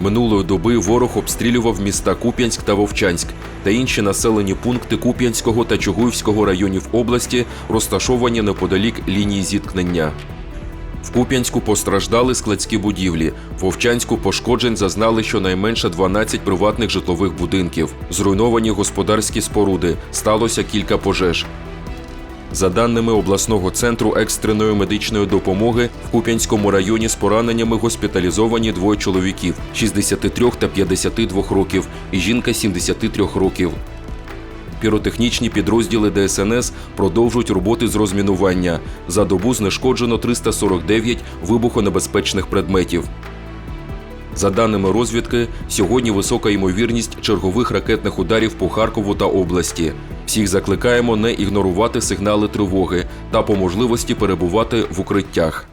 Минулої доби ворог обстрілював міста Куп'янськ та Вовчанськ та інші населені пункти Куп'янського та Чугуївського районів області, розташовані неподалік лінії зіткнення. В Куп'янську постраждали складські будівлі. В Вовчанську пошкоджень зазнали щонайменше 12 приватних житлових будинків. Зруйновані господарські споруди. Сталося кілька пожеж. За даними обласного центру екстреної медичної допомоги, в Куп'янському районі з пораненнями госпіталізовані двоє чоловіків 63 та 52 років і жінка 73 років. Піротехнічні підрозділи ДСНС продовжують роботи з розмінування. За добу знешкоджено 349 вибухонебезпечних предметів. За даними розвідки, сьогодні висока ймовірність чергових ракетних ударів по Харкову та області. Всіх закликаємо не ігнорувати сигнали тривоги та по можливості перебувати в укриттях.